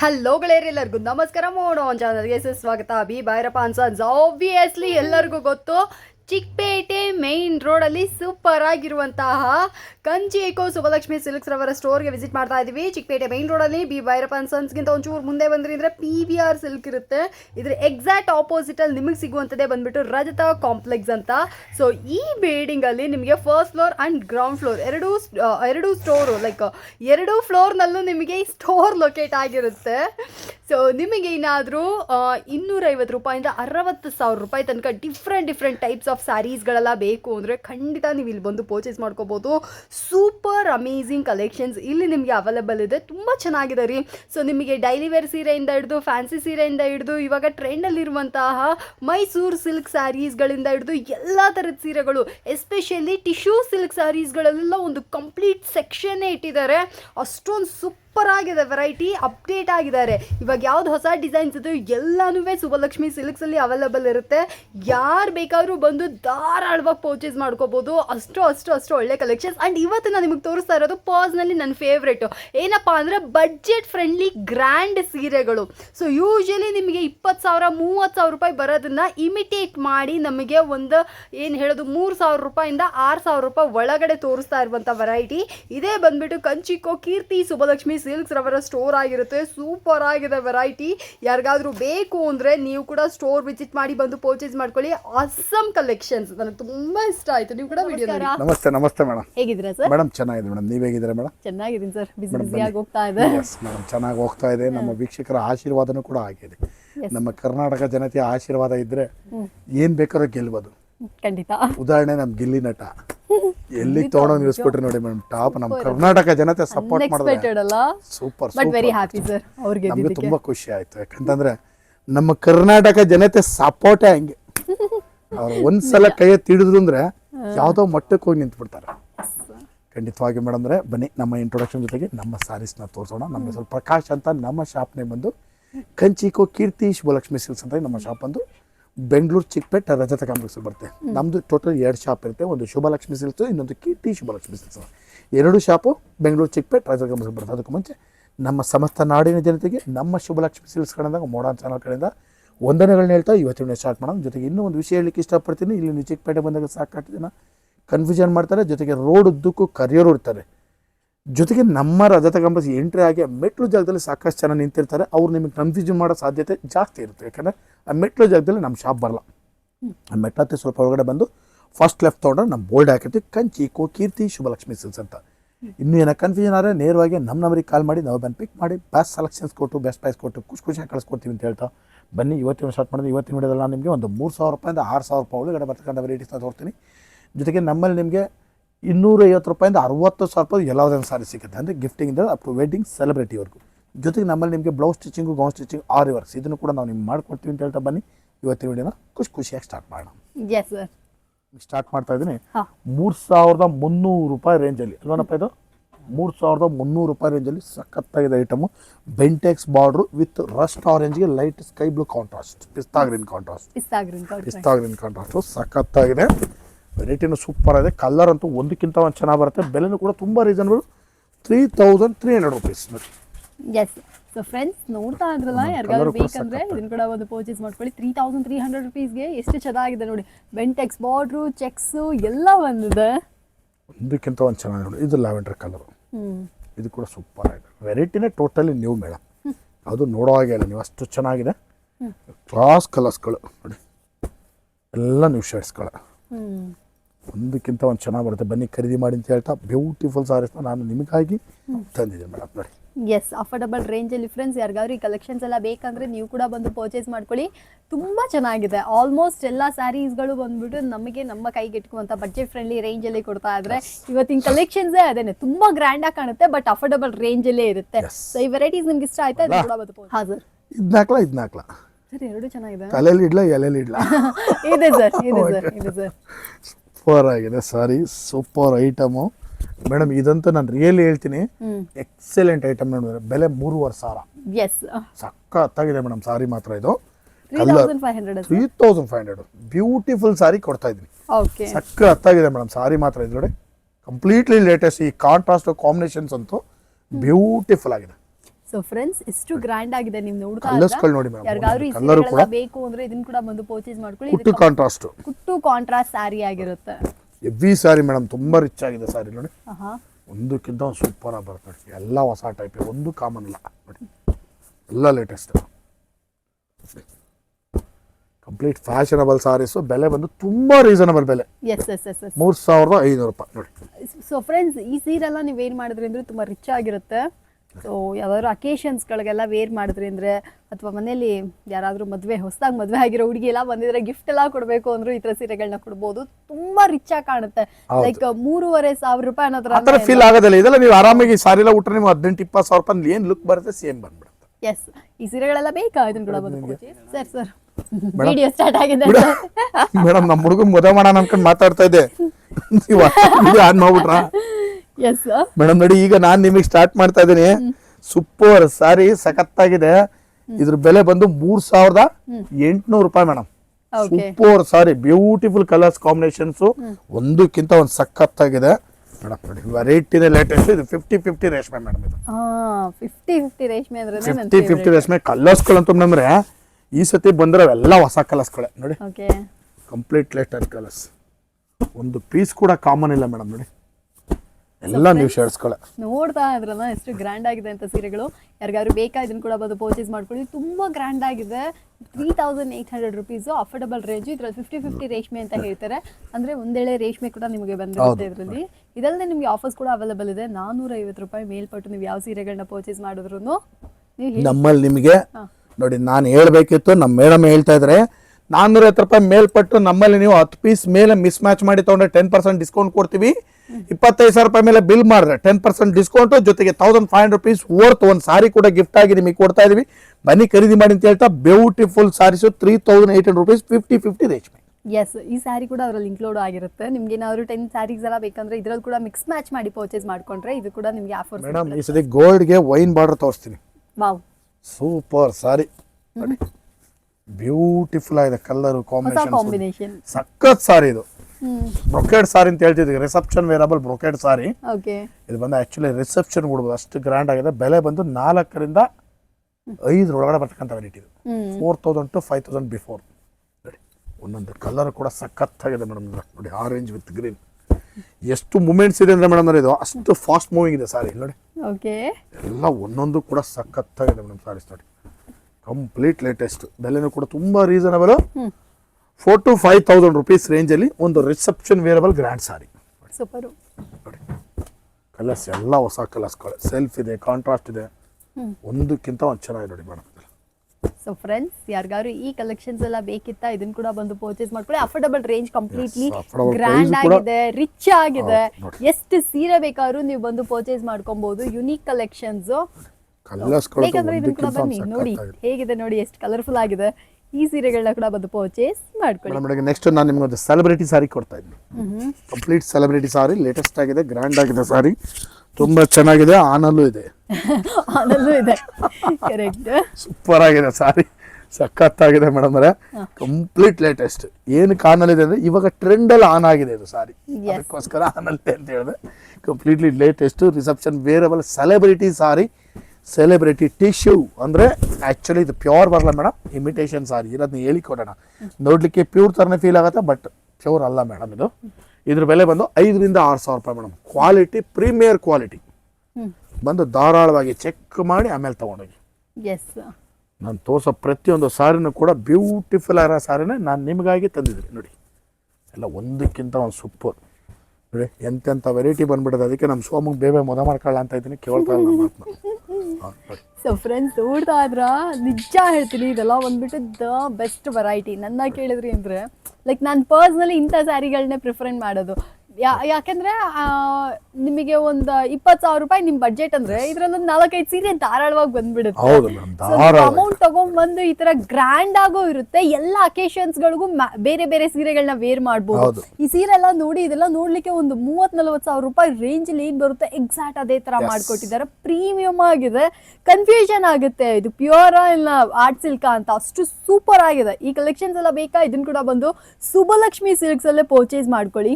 Hello ಗೆಳೆಯರೆಲ್ಲರಿಗೂ ನಮಸ್ಕಾರ ಮೋಡೋ ಚಾನಲ್ಗೆ ಸ್ವಾಗತ ಬಿ ಭೈರಪ್ಪ ಅನ್ಸನ್ಸ್ ಆಬ್ವಿಯಸ್ಲಿ ಎಲ್ಲರಿಗೂ ಗೊತ್ತು. ಚಿಕ್ಕಪೇಟೆ ಮೇನ್ ರೋಡಲ್ಲಿ ಸೂಪರ್ ಆಗಿರುವಂತಹ ಕಂಚಿ ಏಕೋ ಸುಭಲಕ್ಷ್ಮಿ ಸಿಲ್ಕ್ಸ್ ರವರ ಸ್ಟೋರ್ಗೆ ವಿಸಿಟ್ ಮಾಡ್ತಾ ಇದ್ದೀವಿ ಚಿಕ್ಕಪೇಟೆ ಮೇನ್ ರೋಡಲ್ಲಿ ಬಿ ಭೈರಪ್ಪ ಅನ್ಸನ್ಸ್ಗಿಂತ ಒಂಚೂರು ಮುಂದೆ ಬಂದ್ರಿ ಅಂದರೆ ಪಿ ವಿ ಆರ್ ಸಿಲ್ಕ್ ಇರುತ್ತೆ. ಇದ್ರ ಎಕ್ಸಾಕ್ಟ್ ಆಪೋಸಿಟಲ್ಲಿ ನಿಮಗೆ ಸಿಗುವಂಥದ್ದೇ ಬಂದ್ಬಿಟ್ಟು ರಜತ ಕಾಂಪ್ಲೆಕ್ಸ್ ಅಂತ. ಸೊ ಈ ಬಿಲ್ಡಿಂಗಲ್ಲಿ ನಿಮಗೆ first floor and ground floor ಎರಡೂ ಎರಡು ಎರಡೂ ಸ್ಟೋರು ಲೈಕ್ ಎರಡೂ ಫ್ಲೋರ್ನಲ್ಲೂ ನಿಮಗೆ ಸ್ಟೋರ್ ಲೊಕೇಟ್ ಆಗಿರುತ್ತೆ. ಸೊ ನಿಮಗೆ ಏನಾದರೂ ಇನ್ನೂರೈವತ್ತು ರೂಪಾಯಿಂದ ಅರವತ್ತು ಸಾವಿರ ರೂಪಾಯಿ ತನಕ ಡಿಫ್ರೆಂಟ್ ಡಿಫ್ರೆಂಟ್ ಟೈಪ್ಸ್ ಆಫ್ ಸ್ಯಾರೀಸ್ಗಳೆಲ್ಲ ಬೇಕು ಅಂದರೆ ಖಂಡಿತ ನೀವು ಇಲ್ಲಿ ಬಂದು ಪರ್ಚೇಸ್ ಮಾಡ್ಕೋಬೋದು. ಸೂಪರ್ ಅಮೇಝಿಂಗ್ ಕಲೆಕ್ಷನ್ಸ್ ಇಲ್ಲಿ ನಿಮಗೆ ಅವೈಲೇಬಲ್ ಇದೆ. ತುಂಬ ಚೆನ್ನಾಗಿದೆ ರೀ. ಸೊ ನಿಮಗೆ ಡೈಲಿ ವೇರ್ ಸೀರೆಯಿಂದ ಹಿಡಿದು ಫ್ಯಾನ್ಸಿ ಸೀರೆಯಿಂದ ಹಿಡಿದು, ಇವಾಗ ಟ್ರೆಂಡಲ್ಲಿರುವಂತಹ ಮೈಸೂರು ಸಿಲ್ಕ್ ಸ್ಯಾರೀಸ್ಗಳಿಂದ ಹಿಡಿದು ಎಲ್ಲ ಥರದ ಸೀರೆಗಳು ಎಸ್ಪೆಷಲಿ ಟಿಶ್ಯೂ ಸಿಲ್ಕ್ ಸ್ಯಾರೀಸ್ಗಳಲ್ಲೆಲ್ಲ ಒಂದು ಕಂಪ್ಲೀಟ್ ಸೆಕ್ಷನ್ನೇ ಇಟ್ಟಿದ್ದಾರೆ. ಅಷ್ಟೊಂದು ಸೂಪರ್ ಆಗಿದೆ ವೆರೈಟಿ ಅಪ್ಡೇಟ್ ಆಗಿದ್ದಾರೆ. ಇವಾಗ ಯಾವ್ದು ಹೊಸ ಡಿಸೈನ್ಸ್ ಇದೆ ಎಲ್ಲನೂ ಸಿಲ್ಕ್ಸ್ ಸಿಲ್ಕ್ಸಲ್ಲಿ ಅವೈಲೇಬಲ್ ಇರುತ್ತೆ. ಯಾರು ಬೇಕಾದ್ರೂ ಬಂದು ಧಾರಾಳವಾಗಿ ಪರ್ಚೇಸ್ ಮಾಡ್ಕೋಬೋದು. ಅಷ್ಟು ಅಷ್ಟು ಅಷ್ಟು ಒಳ್ಳೆ ಕಲೆಕ್ಷನ್ಸ್ ಆ್ಯಂಡ್ ಇವತ್ತು ನಾನು ನಿಮಗೆ ತೋರಿಸ್ತಾ ಇರೋದು ಪರ್ಸ್ನಲಿ ನನ್ನ ಫೇವ್ರೇಟು ಏನಪ್ಪ ಅಂದರೆ ಬಜೆಟ್ ಫ್ರೆಂಡ್ಲಿ ಗ್ರ್ಯಾಂಡ್ ಸೀರೆಗಳು. ಸೊ ಯೂಶಲಿ ನಿಮಗೆ ಇಪ್ಪತ್ತು ಸಾವಿರ, ಮೂವತ್ತು ಸಾವಿರ ರೂಪಾಯಿ ಬರೋದನ್ನ ಇಮಿಟೇಟ್ ಮಾಡಿ ನಮಗೆ ಒಂದು, ಏನು ಹೇಳೋದು, ಮೂರು ಸಾವಿರ ರೂಪಾಯಿಂದ ಆರು ಸಾವಿರ ರೂಪಾಯಿ ಒಳಗಡೆ ತೋರಿಸ್ತಾ ಇರುವಂಥ ವೆರೈಟಿ ಇದೇ ಬಂದ್ಬಿಟ್ಟು ಕಂಚಿಕೋ ಕೀರ್ತಿ ಸುಭಲಕ್ಷ್ಮಿ ಸಿಲ್ಕ್ಸ್ ರವರ ಸ್ಟೋರ್ ಆಗಿರುತ್ತೆ. ಸೂಪರ್ ಆಗಿದೆ ವೆರೈಟಿ ಯಾರಿಗಾದ್ರೂ ಬೇಕು ಅಂದರೆ ನೀವು ಕೂಡ ಸ್ಟೋರ್ ವಿಸಿಟ್ ಮಾಡಿ ಬಂದು ಪರ್ಚೇಸ್ ಮಾಡ್ಕೊಳ್ಳಿ. ಅಸಮ್ ಕಲೆಕ್ಷನ್ಸ್ ನನಗೆ ತುಂಬ ಇಷ್ಟ ಆಯ್ತು. ನೀವು ಕೂಡ ವಿಡಿಯೋ ನಮಸ್ತೆ ನಮಸ್ತೆ ಮೇಡಮ್ ಹೇಗಿದ್ದೀರಾ ಸರ್? ಮೇಡಮ್ ಚೆನ್ನಾಗಿದೆ ಮೇಡಮ್ ನೀವು ಹೇಗಿದ್ದೀರಾ ಮೇಡಮ್ ಚೆನ್ನಾಗಿದ್ದೀನಿ ಸರ್. ಬಿಸಿ ಬಿಸಿಯಾಗಿ ಹೋಗ್ತಾ ಇದೆ. ಮೇಡಮ್ ಚೆನ್ನಾಗಿ ಹೋಗ್ತಾ ಇದೆ. ನಮ್ಮ ವೀಕ್ಷಕರ ಆಶೀರ್ವಾದನೂ ಕೂಡ ಆಗಿದೆ ನಮ್ಮ ಕರ್ನಾಟಕ ಜನತೆಯ ಆಶೀರ್ವಾದ ಇದ್ರೆ ಏನ್ ಬೇಕಾದ್ರೂ ಗೆಲ್ಬೋದು. ಖಂಡಿತ. ಉದಾಹರಣೆ ನಮ್ ಗಿಲ್ಲಿ ನಟ. ಎಲ್ಲಿ ತೊಗೊಂಡು ನಿಲ್ಲಿಸ್ಬಿಟ್ರಿ ನೋಡಿ ಮೇಡಮ್. ಟಾಪ್ ನಮ್ಮ ಕರ್ನಾಟಕ ಜನತೆ ಸಪೋರ್ಟ್ ಮಾಡಿದ್ರೆ super but very happy sir ಅವ್ರಿಗೆ ನಮಗೆ ತುಂಬಾ ಖುಷಿ ಆಯ್ತು. ಯಾಕಂತಂದ್ರೆ ನಮ್ಮ ಕರ್ನಾಟಕ ಜನತೆ ಸಪೋರ್ಟ್ ಹಂಗೆ. ಅವ್ರು ಒಂದ್ಸಲ ಕೈ ತಿಳಿದ್ರು ಅಂದ್ರೆ ಯಾವ್ದೋ ಮಟ್ಟಕ್ಕೆ ಹೋಗಿ ನಿಂತ್ಬಿಡ್ತಾರೆ. ಖಂಡಿತವಾಗಿ ಮೇಡಮ್ ಅಂದ್ರೆ ಬನ್ನಿ ನಮ್ಮ ಇಂಟ್ರೊಡಕ್ಷನ್ ಜೊತೆಗೆ ನಮ್ಮ ಸಾರೀಸ್ನ ತೋರಿಸೋಣ. ನಮ್ಮ ಹೆಸರು ಪ್ರಕಾಶ್ ಅಂತ ನಮ್ಮ ಶಾಪ್ನೇ ಬಂದು ಕಂಚಿಕೋ ಕೀರ್ತಿ ಶುಭಲಕ್ಷ್ಮಿ ಸಿಲ್ಸ್ ಅಂತ ನಮ್ಮ ಶಾಪ್ ಬಂದು ಬೆಂಗಳೂರು ಚಿಕ್ಕಪೇಟೆ ರಜತ ಕಾಂಪ್ಲೆಕ್ಸ್ ಬರುತ್ತೆ. ನಮ್ಮದು ಟೋಟಲ್ ಎರಡು ಶಾಪ್ ಇರುತ್ತೆ. ಒಂದು ಶುಭಲಕ್ಷ್ಮಿ ಸಿಲ್ಕ್ಸ್ ಇನ್ನೊಂದು ಕೀರ್ತಿ ಶುಭಲಕ್ಷ್ಮಿ ಸಿಲ್ಕ್ಸ್ ಎರಡು ಶಾಪು ಬೆಂಗಳೂರು ಚಿಕ್ಕಪೇಟೆ ರಜತ ಕಾಂಪ್ಲೆಕ್ಸ್ ಬರುತ್ತೆ. ಅದಕ್ಕೂ ಮುಂಚೆ ನಮ್ಮ ಸಮಸ್ತ ನಾಡಿನ ಜನತೆಗೆ ನಮ್ಮ ಶುಭಲಕ್ಷ್ಮಿ ಸಿಲ್ಕ್ಸ್ ಕಡೆಯಿಂದ ಮೋಡಾನ್ ಚಾನಲ್ ಕಡೆಯಿಂದ ವಂದನೆಗಳನ್ನ ಹೇಳ್ತಾ ಇವತ್ತಿನ ಸ್ಟಾರ್ಟ್ ಮಾಡೋಣ. ಜೊತೆಗೆ ಇನ್ನೂ ಒಂದು ವಿಷಯ ಹೇಳಲಿಕ್ಕೆ ಇಷ್ಟಪಡ್ತೀನಿ. ಇಲ್ಲಿ ನೀವು ಚಿಕ್ಕಪೇಟೆ ಬಂದಾಗ ಸಾಕಷ್ಟು ಜನ ಕನ್ಫ್ಯೂಷನ್ ಮಾಡ್ತಾರೆ. ಜೊತೆಗೆ ರೋಡ್ ಉದ್ದಕ್ಕೂ ಕರಿಯೋರು ಇರ್ತಾರೆ. ಜೊತೆಗೆ ನಮ್ಮ ರಜತ ಕಾಂಪ್ಲೆಕ್ಸ್ ಎಂಟ್ರಿ ಆಗಿ ಮೆಟ್ಲು ಜಾಗದಲ್ಲಿ ಸಾಕಷ್ಟು ಜನ ನಿಂತಿರ್ತಾರೆ. ಅವ್ರು ನಿಮಗೆ ಕನ್ಫ್ಯೂಷನ್ ಮಾಡೋ ಸಾಧ್ಯತೆ ಜಾಸ್ತಿ ಇರುತ್ತೆ. ಯಾಕಂದರೆ ಆ ಮೆಟ್ಲು ಜಾಗದಲ್ಲಿ ನಮ್ಮ ಶಾಪ್ ಬರಲ್ಲ. ಆ ಮೆಟ್ಲತ್ತೆ ಸ್ವಲ್ಪ ಒಳಗಡೆ ಬಂದು ಫಸ್ಟ್ ಲೆಫ್ಟ್ ತೊಗೊಂಡ್ರೆ ನಮ್ಮ ಬೋರ್ಡ್ ಹಾಕಿರ್ತೀವಿ. ಕಂಚಿ ಕೋ ಕೀರ್ತಿ, ಶುಭಲಕ್ಷ್ಮಿ ಸಿಲ್ಸ್ ಅಂತ. ಇನ್ನೂ ಏನೋ ಕನ್ಫ್ಯೂಷನ್ ಆದರೆ ನೇರವಾಗಿ ನಮ್ಮ ನಂಬರಿಗೆ ಕಾಲ್ ಮಾಡಿ, ನಾವು ಬಂದು ಪಿಕ್ ಮಾಡಿ ಬೆಸ್ಟ್ ಸೆಲೆಕ್ಷನ್ಸ್ ಕೊಟ್ಟು ಬೆಸ್ಟ್ ಪ್ರೈಸ್ ಕೊಟ್ಟು ಖುಷಿ ಖುಷಿಯಾಗಿ ಕಳಿಸ್ಕೊಡ್ತೀವಿ ಅಂತ ಹೇಳ್ತಾ ಬನ್ನಿ. ಇವತ್ತಿನ ಸ್ಟಾರ್ಟ್ ಮಾಡಿದ್ರೆ ಇವತ್ತಿನ ವಿಡಿಯೋದಲ್ಲಿ ನಿಮಗೆ ಒಂದು ಮೂರು ಸಾವಿರ ರೂಪಾಯಿಂದ ಆರು ಸಾವಿರ ರೂಪಾಯಿ ಒಳಗಡೆ ಬರ್ತಕ್ಕಂಥ ವೆರೈಟೀಸ್ನ ತೋರ್ತೀನಿ. ಜೊತೆಗೆ ನಮ್ಮಲ್ಲಿ ನಿಮಗೆ ಇನ್ನೂರೈವತ್ತು ರೂಪಾಯಿಂದ ಅರವತ್ತು ಸಾವಿರ ರೂಪಾಯಿ ಎಲ್ಲದೊಂದು ಸಾರಿ ಸಿಗುತ್ತೆ. ಅಂದರೆ ಗಿಫ್ಟಿಂಗ್ ಅಪ್ ಟು ವೆಡ್ಡಿಂಗ್ ಸೆಲೆಬ್ರಿಟಿವರೆಗೂ ಜೊತೆಗೆ ನಮ್ಮಲ್ಲಿ ನಿಮಗೆ blouse stitching gown stitching aari works ಇದನ್ನು ಕೂಡ ನಾವು ನಿಮ್ಗೆ ಮಾಡ್ಕೊಡ್ತೀವಿ ಅಂತ ಹೇಳ್ತಾ ಬನ್ನಿ. ಇವತ್ತಿನ ವಿಡಿಯೋನ ಖುಷಿ ಖುಷಿಯಾಗಿ ಸ್ಟಾರ್ಟ್ ಮಾಡೋಣ. ಎಸ್ ಸರ್ ಸ್ಟಾರ್ಟ್ ಮಾಡ್ತಾ ಇದ್ದೀನಿ. ಮೂರು ಸಾವಿರದ ಮುನ್ನೂರು ರೂಪಾಯಿ ರೇಂಜಲ್ಲಿ ಅಲ್ವನಪ್ಪ ಇದು? ಮೂರು ಸಾವಿರದ ಮುನ್ನೂರು ರೂಪಾಯಿ ರೇಂಜಲ್ಲಿ ಸಖತ್ತಾಗಿದೆ item Bentex border with rust ಆರೆಂಜ್ಗೆ light sky blue contrast pista green contrast pista green contrast pista green contrast ಸಖತ್ತಾಗಿದೆ. ವೆರೈಟಿನೂ ಸೂಪರ್ ಇದೆ ಕಲರ್ ಅಂತೂ ಒಂದಕ್ಕಿಂತ ಒಂದು ಚೆನ್ನಾಗಿ ಬರುತ್ತೆ. ಬೆಲೆನೂ ಕೂಡ ತುಂಬ reasonable three thousand three hundred rupees ನೋಡಿ. ಎಸ್ ಸೊ ಫ್ರೆಂಡ್ಸ್ ನೋಡ್ತಾ ಇದ್ರಲ್ಲ ಯಾರಿಗಾದ್ರು ಬೇಕಂದ್ರೆ ಇದನ್ನ ಕೂಡ ಒಂದು ಪರ್ಚೇಸ್ ಮಾಡ್ಕೊಳ್ಳಿ. ತ್ರೀ ತೌಸಂಡ್ ತ್ರೀ ಹಂಡ್ರೆಡ್ ರುಪೀಸ್ಗೆ ಎಷ್ಟು ಚೆನ್ನಾಗಿದೆ ನೋಡಿ. ಬೆಂಟೆಕ್ಸ್ ಬಾರ್ಡ್ರು ಚೆಕ್ಸು ಎಲ್ಲ ಬಂದಿದೆ. ಒಂದಕ್ಕಿಂತ ಒಂದು ಚೆನ್ನಾಗಿ ನೋಡಿ. ಇದು ಲ್ಯಾವೆಂಡರ್ ಕಲರ್ ಇದು ಕೂಡ ಸೂಪರ್ ಆಗಿದೆ. ವೆರೈಟಿನೇ ಟೋಟಲಿ ನ್ಯೂ ಮೇಡ. ಅದು ನೋಡೋ ಹಾಗೆ ಇಲ್ಲ ನೀವು ಅಷ್ಟು ಚೆನ್ನಾಗಿದೆ. ಕ್ಲಾಸ್ ಕಲರ್ಸ್ಗಳು ನೋಡಿ. ಎಲ್ಲ ನ್ಯೂ ಶೇಡ್ಸ್ಗಳು ಹ್ಮ್ ಒಂದಕ್ಕಿಂತ ಒಂದು ಚೆನ್ನಾಗಿ ಬರುತ್ತೆ. ಬನ್ನಿ ಖರೀದಿ ಮಾಡಿ ಅಂತ ಹೇಳ್ತಾ ಬ್ಯೂಟಿಫುಲ್ ಸಾರೀಸ್ನ ನಾನು ನಿಮಗಾಗಿ ತಂದಿದ್ದೀನಿ ಮೇಡಮ್ ನೋಡಿ. ಎಸ್ ಅಫೋರ್ಡಬಲ್ ರೇಂಜಲ್ಲಿ ಫ್ರೆಂಡ್ಸ್ ಯಾರಿಗಾದ್ರು ಈ ಕಲೆಕ್ಷನ್ಸ್ ಎಲ್ಲ ಬೇಕಂದ್ರೆ ನೀವು ಕೂಡ ಬಂದು ಪರ್ಚೇಸ್ ಮಾಡ್ಕೊಳ್ಳಿ. ತುಂಬಾ ಚೆನ್ನಾಗಿದೆ. ಆಲ್ಮೋಸ್ಟ್ ಎಲ್ಲ ಸ್ಯಾರೀಸ್ಗಳು ಬಂದ್ಬಿಟ್ಟು ನಮಗೆ ನಮ್ಮ ಕೈಗೆ ಇಟ್ಕುವಂತ ಬಜೆಟ್ ಫ್ರೆಂಡ್ಲಿ ರೇಂಜಲ್ಲಿ ಕೊಡ್ತಾ ಇದ್ರೆ ಇವತ್ತಿನ ಕಲೆಕ್ಷನ್ಸೇ ಅದೇನೆ. ತುಂಬಾ ಗ್ರ್ಯಾಂಡ್ ಆಗಿ ಕಾಣುತ್ತೆ ಬಟ್ ಅಫೋರ್ಡಬಲ್ ರೇಂಜಲ್ಲೇ ಇರುತ್ತೆ. ಸೊ ಈ ವೆರೈಟೀಸ್ ನಿಮ್ಗೆ ಇಷ್ಟ ಆಯ್ತಾ? ಕೂಡ ಬಂದು ಹಾ ಸರ್ ಇದನ್ನ ಹಾಕ್ಲಾ? ಇದನ್ನ ಹಾಕ್ಲಾ? ಸರ್ ಎರಡು ಚೆನ್ನಾಗಿದೆ. ತಲೆಯಲ್ಲಿ ಇಡ್ಲಾ ಎಲೆಯಲ್ಲಿ ಇಡ್ಲಾ? ಇದೆ ಸರ್ ಇದೆ ಸರ್ ಇದೆ ಸರ್. ಸೂಪರ್ ಆಗಿದೆ ಸಾರಿ ಸೂಪರ್ ಐಟಮು ಮೇಡಮ್ ಇದಂತೂ ನಾನು ರಿಯಲಿ ಹೇಳ್ತೀನಿ ಎಕ್ಸಲೆಂಟ್ ಐಟಮ್ ನೋಡಿದ್ರೆ ಬೆಲೆ ಮೂರುವರೆ ಸಾವಿರ. ಎಸ್ ಸಖತ್ತಾಗಿದೆ ಮೇಡಮ್ ಸಾರಿ ಮಾತ್ರ ಇದು. Three colour thousand five hundred three thousand five hundred beautiful sari ಕೊಡ್ತಾ ಇದ್ದೀನಿ. ಓಕೆ ಸಖತ್ತಾಗಿದೆ ಮೇಡಮ್ ಸಾರಿ ಮಾತ್ರ ಇದು ನೋಡಿ. ಕಂಪ್ಲೀಟ್ಲಿ ಲೇಟೆಸ್ಟ್ ಈ ಕಾಂಟ್ರಾಸ್ಟ್ ಕಾಂಬಿನೇಷನ್ಸ್ ಅಂತೂ ಬ್ಯೂಟಿಫುಲ್ ಆಗಿದೆ. ಸೊ ಫ್ರೆಂಡ್ಸ್ ಇಷ್ಟು ಗ್ರ್ಯಾಂಡ್ ಆಗಿದೆ ನಿಮ್ ಹುಡುಗ ಕಲರ್ಸ್ಗಳು ನೋಡಿ ಮೇಡಮ್ ಯಾರಿಗಾದ್ರೂ ಈ ಕಲರ್ ಕೂಡ ಸೀರೆಗಳೆಲ್ಲ ಬೇಕು ಅಂದ್ರೆ ಇದನ್ನ ಕೂಡ ಬಂದು ಪರ್ಚೇಸ್ ಮಾಡ್ಕೊಳ್ಳಿ. ಕುಟ್ಟು ಕಾಂಟ್ರಾಸ್ಟ್ ಇದು ಕುಟ್ಟು ಕಾಂಟ್ರಾಸ್ಟ್ ಸ್ಯಾರಿ ಆಗಿರುತ್ತೆ. ಎವ್ರಿ ಸಾರಿ ಮೇಡಮ್ ತುಂಬಾ ರಿಚ್ ಆಗಿದೆ ಸಾರಿ ನೋಡಿ. ಆಹಾ. ಒಂದಕ್ಕಿಂತ ಒಂದು ಸೂಪರ್ ಆಗಿ ಬರುತ್ತೆ ನೋಡಿ. ಎಲ್ಲ ಹೊಸ ಟೈಪ್ ಒಂದು ಕಾಮನ್ ಇಲ್ಲ ನೋಡಿ. ಎಲ್ಲ ಲೇಟೆಸ್ಟ್ ಕಂಪ್ಲೀಟ್ ಫ್ಯಾಷನಬಲ್ ಸಾರೀಸು ಬೆಲೆ ಬಂದು ತುಂಬಾ ರೀಸನಬಲ್ ಬೆಲೆ. ಎಸ್ ಎಸ್ ಎಸ್ ಎಸ್ ಮೂರು ಸಾವಿರದ ಐನೂರು ರೂಪಾಯಿ ನೋಡಿ. ಸೊ ಫ್ರೆಂಡ್ಸ್ ಈ ಸೀರೆಲ್ಲ ನೀವು ಏನು ಮಾಡಿದ್ರೆ ಅಂದ್ರೆ ತುಂಬಾ ರಿಚ್ ಆಗಿರುತ್ತೆ. ಸೊ ಯಾವ್ದಾದ್ರು ಅಕೇಶನ್ಸ್ಗಳಿಗೆಲ್ಲ ವೇರ್ ಮಾಡಿದ್ರಿ ಅಂದ್ರೆ ಅಥವಾ ಮನೇಲಿ ಯಾರಾದರೂ ಮದುವೆ ಹೊಸದಾಗಿ ಮದುವೆ ಆಗಿರೋ ಹುಡುಗಿ ಎಲ್ಲ ಬಂದಿದ್ರೆ ಗಿಫ್ಟ್ ಎಲ್ಲ ಕೊಡಬೇಕು ಅಂದ್ರೂ ಈ ಥರ ಸೀರೆಗಳನ್ನ ಕೊಡ್ಬೋದು. ತುಂಬಾ ರಿಚ್ ಆಗಿ ಕಾಣುತ್ತೆ. ಲೈಕ್ ಮೂರುವರೆ ಸಾವಿರ ರೂಪಾಯಿ ಅನ್ನೋದ್ರ ಆ ಥರ ಫೀಲ್ ಆಗೋದಿಲ್ಲ. ಇದೆಲ್ಲ ನೀವು ಆರಾಮಾಗಿ ಸಾರಿ ಎಲ್ಲ ಉಟ್ರೆ ನೀವು ಹದಿನೆಂಟು ಇಪ್ಪತ್ತು ಸಾವಿರ ರೂಪಾಯಿ ಏನು ಲುಕ್ ಬರುತ್ತೆ ಸೇಮ್ ಬಂದ್ಬಿಡುತ್ತೆ. ಎಸ್ ಈ ಸೀರೆಗಳೆಲ್ಲ ಬೇಕಾ? ಇದನ್ನ ಕೂಡ ಬಂದು ಸರ್ ಸರ್ ವಿಡಿಯೋ ಸ್ಟಾರ್ಟ್ ಆಗಿದೆ. ಮೇಡಮ್ ನಮ್ಮ ಹುಡುಗ ಮದುವೆ ಮಾಡೋಣ ಅನ್ಕೊಂಡು ಮಾತಾಡ್ತಾ ಇದ್ದೆ. ನೀವು ಆನ್ ಮಾಡ್ಬಿಟ್ರಾ? ಮೇಡಮ್ ನೋಡಿ ಈಗ ನಾನು ನಿಮಗೆ ಸ್ಟಾರ್ಟ್ ಮಾಡ್ತಾ ಇದ್ದೀನಿ. ಸೂಪರ್ ಸಾರಿ ಸಖತ್ತಾಗಿದೆ. ಇದ್ರ ಬೆಲೆ ಬಂದು ಮೂರ್ ಸಾವಿರದ ಎಂಟುನೂರು ರೂಪಾಯಿ madam super sari beautiful colours combinations ಒಂದಕ್ಕಿಂತ ಒಂದು ಸಖತ್ತಾಗಿದೆ. ಮೇಡಮ್ ನೋಡಿ ವೆರೈಟಿನೇ ಲೇಟೆಸ್ಟ್ ಇದು ಫಿಫ್ಟಿ ಫಿಫ್ಟಿ ರೇಷ್ಮೆ ಮೇಡಮ್ ಇದು. ಫಿಫ್ಟಿ ಫಿಫ್ಟಿ ರೇಷ್ಮೆ ಅಂದ್ರೆ ಫಿಫ್ಟಿ ಫಿಫ್ಟಿ ರೇಷ್ಮೆ ಕಲರ್ಸ್ಗಳಂತೂ ನಮ್ರೆ ಈ ಸತಿ ಬಂದ್ರೆ ಅವೆಲ್ಲ ಹೊಸ ಕಲರ್ಸ್ಗಳೇ ನೋಡಿ. ಕಂಪ್ಲೀಟ್ ಲೇಟೆಸ್ಟ್ ಕಲರ್ಸ್ ಒಂದು ಪೀಸ್ ಕೂಡ ಕಾಮನ್ ಇಲ್ಲ ಮೇಡಮ್ ನೋಡಿ. ಎಲ್ಲ ನೀವು ಶೇಡ್ಸ್ಗಳೇ ನೋಡ್ತಾ ಇದ್ರಲ್ಲ ಎಷ್ಟು ಗ್ರ್ಯಾಂಡ್ ಆಗಿದೆ ಅಂತ ಸೀರೆಗಳು. ಯಾರಿಗಾದ್ರು ಬೇಕಾ ಇದನ್ನ ಕೂಡ ಬಂದು ಪರ್ಚೇಸ್ ಮಾಡ್ಕೊಳ್ಳಿ. ತುಂಬಾ ಗ್ರ್ಯಾಂಡ್ ಆಗಿದೆ. Three thousand eight hundred rupees affordable range ಇದ್ರಲ್ಲಿ ಫಿಫ್ಟಿ ಫಿಫ್ಟಿ ರೇಷ್ಮೆ ಅಂತ ಹೇಳ್ತಾರೆ. ಅಂದ್ರೆ ಒಂದೇಳೆ ರೇಷ್ಮೆ ಕೂಡ ನಿಮಗೆ ಬಂದಿರುತ್ತೆ ಇದರಲ್ಲಿ. ಇದಲ್ಲದೆ ನಿಮಗೆ ಆಫರ್ಸ್ ಕೂಡ ಅವೈಲೇಬಲ್ ಇದೆ. ನಾನೂರ ಐವತ್ತು ರೂಪಾಯಿ ಮೇಲ್ಪಟ್ಟು ನೀವು ಯಾವ ಸೀರೆಗಳನ್ನ ಪರ್ಚೇಸ್ ಮಾಡಿದ್ರು ನೀವು ನಮ್ಮಲ್ಲಿ ನಿಮಗೆ ನೋಡಿ ನಾನು ಹೇಳ್ಬೇಕಿತ್ತು. ನಮ್ಮ ಮೇಡಮ್ ಹೇಳ್ತಾ ಇದ್ರೆ. ನಾನ್ನೂರ ಐವತ್ತು ರೂಪಾಯಿ ಮೇಲ್ಪಟ್ಟು ನಮ್ಮಲ್ಲಿ ನೀವು ಹತ್ತು ಪೀಸ್ ಮೇಲೆ ಮಿಸ್ ಮ್ಯಾಚ್ ಮಾಡಿ ತಗೊಂಡ್ರೆ ಟೆನ್ ಪರ್ಸೆಂಟ್ ಡಿಸ್ಕೌಂಟ್ ಕೊಡ್ತೀವಿ. ಇಪ್ಪತ್ತೈದು ಸಾವಿರ ರೂಪಾಯಿ ಮೇಲೆ ಬಿಲ್ ಮಾಡಿದ್ರೆ ಟೆನ್ ಪರ್ಸೆಂಟ್ ಡಿಸ್ಕೌಂಟ್ ಜೊತೆಗೆ thousand five hundred rupees worth ಒಂದು ಸಾರಿ ಕೂಡ ಗಿಫ್ಟ್ ಆಗಿ ನಿಮಗೆ ಕೊಡ್ತಾ ಇದೀವಿ. ಬನ್ನಿ ಖರೀದಿ ಮಾಡಿ ಅಂತ ಹೇಳ್ತಾ beautiful saris three thousand eight hundred rupees fifty fifty ರೇಷ್ಮೆ. ಎಸ್ ಈ ಸ್ಯಾರಿ ಕೂಡ ಅದರಲ್ಲಿ ಇನ್ಕ್ಲೂಡ್ ಆಗಿರುತ್ತೆ. ನಿಮ್ಗೆ ಏನಾದ್ರು ಟೆನ್ ಸ್ಯಾರೀಸ್ ಎಲ್ಲ ಬೇಕಂದ್ರೆ ಇದ್ರಲ್ಲಿ ಕೂಡ ಮಿಕ್ಸ್ ಮ್ಯಾಚ್ ಮಾಡಿ ಪರ್ಚೇಸ್ ಮಾಡ್ಕೊಂಡ್ರೆ ಇದು ಕೂಡ ನಿಮಗೆ ಆಫರ್ ಮೇಡಮ್ ಈ ಸತಿ ಗೋಲ್ಡ್ಗೆ ವೈನ್ ಬಾರ್ಡರ್ ತೋರಿಸ್ತೀನಿ. ವಾವ್ ಸೂಪರ್ ಸಾರಿ ನೋಡಿ ಬ್ಯೂಟಿಫುಲ್ ಆಗಿದೆ ಕಲರ್ ಕಾಂಬಿನೇಷನ್ ಸಖತ್ ಸಾರಿ ಇದು. ಬ್ರೊಕೇಡ್ ಸಾರಿ ಅಂತ ಹೇಳ್ತಿದ್ವಿ ರಿಸೆಪ್ಷನ್ ವೇರಬಲ್ ಬ್ರೊಕೇಡ್ ಸಾರಿ. ಇದು ಬಂದು ಆಕ್ಚುಲಿ ರಿಸೆಪ್ಷನ್ ಕೊಡ್ಬೋದು ಅಷ್ಟು ಗ್ರ್ಯಾಂಡ್ ಆಗಿದೆ. ಬೆಲೆ ಬಂದು ನಾಲ್ಕರಿಂದ ಐದರ ಒಳಗಡೆ ಬರ್ತಕ್ಕಂಥ ವೆರೈಟಿ ಇದು. Four thousand to five thousand before ನೋಡಿ ಒಂದೊಂದು ಕಲರ್ ಕೂಡ ಸಖತ್ತಾಗಿದೆ ಮೇಡಮ್ ನೋಡಿ ಆರೆಂಜ್ ವಿತ್ ಗ್ರೀನ್ ಎಷ್ಟು ಮೂಮೆಂಟ್ಸ್ ಇದೆ ಅಂದ್ರೆ ಮೇಡಮ್ ಇದು. ಅಷ್ಟು ಫಾಸ್ಟ್ ಮೂವಿಂಗ್ ಇದೆ ಸಾರಿ ನೋಡಿ. ಓಕೆ ಎಲ್ಲ ಒಂದೊಂದು ಕೂಡ ಸಖತ್ತಾಗಿದೆ ಮೇಡಮ್ ಸಾರಿ ನೋಡಿ. ಕಂಪ್ಲೀಟ್ ಲೇಟೆಸ್ಟ್ ಬೆಲೆನೂ ಕೂಡ ತುಂಬ reasonable four to five thousand rupees ರೇಂಜಲ್ಲಿ ಒಂದು reception wearable grand sari super ನೋಡಿ. ಕಲರ್ಸ್ ಎಲ್ಲ ಹೊಸ ಕಲರ್ಸ್ಗಳು ಸೆಲ್ಫ್ ಇದೆ ಕಾಂಟ್ರಾಸ್ಟ್ ಇದೆ. ಒಂದಕ್ಕಿಂತ ಒಂದು ಚೆನ್ನಾಗಿದೆ ನೋಡಿ ಮೇಡಮ್ ಸೊ ಫ್ರೆಂಡ್ಸ್ ಯಾರಿಗಾದ್ರು ಈ ಕಲೆಕ್ಷನ್ಸ್ ಎಲ್ಲ ಬೇಕಿತ್ತಾ ಇದನ್ನ ಕೂಡ ಬಂದು ಪರ್ಚೇಸ್ ಮಾಡ್ಕೊಳ್ಳಿ. ಅಫೋರ್ಡಬಲ್ ರೇಂಜ್ ಕಂಪ್ಲೀಟ್ಲಿ ಗ್ರ್ಯಾಂಡ್ ಆಗಿದೆ ರಿಚ್ ಆಗಿದೆ. ಎಷ್ಟು ಸೀರೆ ಬೇಕಾದ್ರೂ ನೀವು ಬಂದು ಪರ್ಚೇಸ್ ಮಾಡ್ಕೊಬಹುದು ಯುನೀಕ್ ಕಲೆಕ್ಷನ್ಸ್ ಕಲರ್ಸ್ಗಳು ಬೇಕಂದ್ರೆ ಇದನ್ನ ಕೂಡ ಬನ್ನಿ ನೋಡಿ ಹೇಗಿದೆ ನೋಡಿ ಎಷ್ಟು ಕಲರ್ಫುಲ್ ಆಗಿದೆ. ಈ ಸೀರೆಗಳನ್ನ ಕೂಡ ಬಂದು ಪರ್ಚೇಸ್ ಮಾಡ್ಕೊಳ್ಳಿ. ಮೇಡಮ್ ನೆಕ್ಸ್ಟ್ ನಾನು ನಿಮ್ಗೆ ಒಂದು ಸೆಲೆಬ್ರಿಟಿ ಸಾರಿ ಕೊಡ್ತಾ ಇದ್ದೀನಿ. ಕಂಪ್ಲೀಟ್ ಸೆಲೆಬ್ರಿಟಿ ಸಾರಿ ಲೇಟೆಸ್ಟ್ ಆಗಿದೆ ಗ್ರ್ಯಾಂಡ್ ಆಗಿದೆ ಸಾರಿ ತುಂಬಾ ಚೆನ್ನಾಗಿದೆ ಆನಲ್ಲೂ ಇದೆ. ಆನಲ್ಲೂ ಇದೆ. ಕರೆಕ್ಟ್ ಸೂಪರ್ ಆಗಿದೆ ಸಾರಿ ಸಖತ್ತಾಗಿದೆ ಮೇಡಮ್ ಅವರೇ. ಕಂಪ್ಲೀಟ್ ಲೇಟೆಸ್ಟ್ ಏನು ಕಾನಲ್ಲಿದೆ ಅಂದ್ರೆ ಇವಾಗ ಟ್ರೆಂಡ್ ಅಲ್ಲಿ ಆನ್ ಆಗಿದೆ ಇದು ಸಾರಿ. ಅದಕ್ಕೋಸ್ಕರ ಆನಲ್ ಅಂತ ಹೇಳಿದೆ. Completely latest reception wearable celebrity sari celebrity tissue ಅಂದ್ರೆ ಆಕ್ಚುಲಿ ಇದು ಪ್ಯೂರ್ ಬರಲ್ಲ ಮೇಡಮ್ ಇಮಿಟೇಷನ್ ಸಾರಿ. ಇರೋದನ್ನ ಹೇಳಿ ಕೊಡೋಣ. ನೋಡ್ಲಿಕ್ಕೆ ಪ್ಯೂರ್ ತರನೇ ಫೀಲ್ ಆಗುತ್ತೆ ಬಟ್ ಪ್ಯೂರ್ ಅಲ್ಲ ಮೇಡಮ್ ಇದು. ಇದ್ರ ಬೆಲೆ ಬಂದು ಐದರಿಂದ ಆರು ಸಾವಿರ ರೂಪಾಯಿ ಮೇಡಮ್ ಕ್ವಾಲಿಟಿ ಪ್ರೀಮಿಯರ್ ಕ್ವಾಲಿಟಿ ಬಂದು ಧಾರಾಳವಾಗಿ ಚೆಕ್ ಮಾಡಿ ಆಮೇಲೆ ತಗೊಂಡೋಗಿ. ಎಸ್ ನಾನು ತೋರಿಸೋ ಪ್ರತಿಯೊಂದು ಸಾರಿನೂ ಕೂಡ ಬ್ಯೂಟಿಫುಲ್ ಆಗಿರೋ ಸಾರಿನೇ ನಾನು ನಿಮಗಾಗಿ ತಂದಿದ್ದೀನಿ. ನೋಡಿ. ಎಲ್ಲ ಒಂದಕ್ಕಿಂತ ಒಂದು ಸೂಪರ್ ನೋಡಿ ಎಂತೆಂಥ ವೆರೈಟಿ ಬಂದ್ಬಿಡೋದು. ಅದಕ್ಕೆ ನಮ್ಮ ಸೋಮಗೆ ಬೇಬೆ ಮೊದ ಮಾಡ್ಕೊಳ್ಳ ಅಂತ ಇದ್ದೀನಿ. ಕೇಳ್ತಾ ಇಲ್ಲ ನಮ್ಮ ಮಾತನ್ನ ಸೊ ಫ್ರೆಂಡ್ಸ್ ನೋಡ್ತಾ ಇದ್ರ ನಿಜ ಹೇಳ್ತೀನಿ, ಇದೆಲ್ಲ ಬಂದ್ಬಿಟ್ಟು ದ ಬೆಸ್ಟ್ ವೆರೈಟಿ ನನ್ನ ಕೇಳಿದ್ರಿ ಅಂದ್ರೆ ಲೈಕ್ ನಾನು ಪರ್ಸ್ನಲಿ ಇಂಥ ಸ್ಯಾರಿಗಳನ್ನೇ ಪ್ರಿಫರೆಂಟ್ ಮಾಡೋದು. ಯಾಕಂದ್ರೆ ಆ, ನಿಮಗೆ ಒಂದು ಇಪ್ಪತ್ತು ಸಾವಿರ ರೂಪಾಯಿ ನಿಮ್ ಬಜೆಟ್ ಅಂದ್ರೆ ಇದ್ರಲ್ಲಿ ಒಂದು ನಾಲ್ಕೈದು ಸೀರೆ ಧಾರಾಳವಾಗಿ ಬಂದ್ಬಿಡುತ್ತೆ. ಹೌದು ತಗೊಂಡ್ ಅಮೌಂಟ್ ತಗೊಂಡ್ಬಂದು ಈ ತರ ಗ್ರ್ಯಾಂಡ್ ಆಗೋ ಇರುತ್ತೆ. ಎಲ್ಲಾ ಅಕೇಶನ್ಸ್ ಗಳಿಗೂ ಬೇರೆ ಬೇರೆ ಸೀರೆಗಳನ್ನ ವೇರ್ ಮಾಡ್ಬೋದು. ಈ ಸೀರೆ ಎಲ್ಲ ನೋಡಿ ಇದೆಲ್ಲ ನೋಡ್ಲಿಕ್ಕೆ ಒಂದು ಮೂವತ್ ನಲವತ್ ಸಾವಿರ ರೂಪಾಯಿ ರೇಂಜ್ ಅಲ್ಲಿ ಏನ್ ಬರುತ್ತೆ? ಎಕ್ಸಾಕ್ಟ್ ಅದೇ ತರ. ಮಾಡ್ಕೊಟ್ಟಿದ್ದಾರೆ. ಪ್ರೀಮಿಯಂ ಆಗಿದೆ. ಕನ್ಫ್ಯೂಷನ್ ಆಗುತ್ತೆ. ಇದು ಪ್ಯೂರ್ ಇಲ್ಲ ಆರ್ಟ್ ಸಿಲ್ಕ್ ಅಂತ. ಅಷ್ಟು ಸೂಪರ್ ಆಗಿದೆ. ಈ ಕಲೆಕ್ಷನ್ಸ್ ಎಲ್ಲ ಬೇಕಾ? ಇದನ್ನ ಕೂಡ ಬಂದು ಸುಬಲಕ್ಷ್ಮಿ ಸಿಲ್ಕ್ಸ್ ಅಲ್ಲೇ ಪರ್ಚೇಸ್ ಮಾಡ್ಕೊಳ್ಳಿ.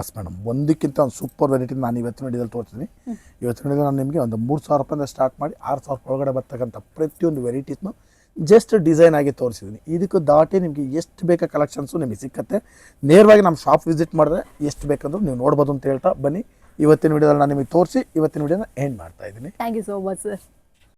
ಎಸ್ ಮೇಡಮ್ ಒಂದಕ್ಕಿಂತ ಒಂದು ಸೂಪರ್ ವೆರೈಟಿ ನಾನು ಇವತ್ತಿನ ವಿಡಿಯೋದಲ್ಲಿ ತೋರಿಸ್ತೀನಿ. ಇವತ್ತಿನ ವಿಡಿಯೋದಲ್ಲಿ ನಾನು ನಿಮಗೆ ಒಂದು ಮೂರು ಸಾವಿರ ರೂಪಾಯಿಂದ ಸ್ಟಾರ್ಟ್ ಮಾಡಿ ಆರು ಸಾವಿರ ಒಳಗಡೆ ಬರ್ತಕ್ಕಂಥ ಪ್ರತಿಯೊಂದು ವೆರೈಟೀಸ್ನು ಜಸ್ಟ್ ಡಿಸೈನ್ ಆಗಿ ತೋರಿಸಿದ್ದೀನಿ. ಇದಕ್ಕೂ ದಾಟಿ ನಿಮಗೆ ಎಷ್ಟು ಬೇಕಾ ಕಲೆಕ್ಷನ್ಸು ನಿಮಗೆ ಸಿಕ್ಕತ್ತೆ. ನೇರವಾಗಿ ನಮ್ಮ ಶಾಪ್ ವಿಸಿಟ್ ಮಾಡಿದ್ರೆ ಎಷ್ಟು ಬೇಕಂದ್ರೂ ನೀವು ನೋಡ್ಬೋದು ಅಂತ ಹೇಳ್ತಾ ಬನ್ನಿ. ಇವತ್ತಿನ ವಿಡಿಯೋದಲ್ಲಿ ನಾನು ನಿಮಗೆ ತೋರಿಸಿ, ಇವತ್ತಿನ ವಿಡಿಯೋನ ಎಂಡ್ ಮಾಡ್ತಾ ಇದ್ದೀನಿ. Thank you so much sir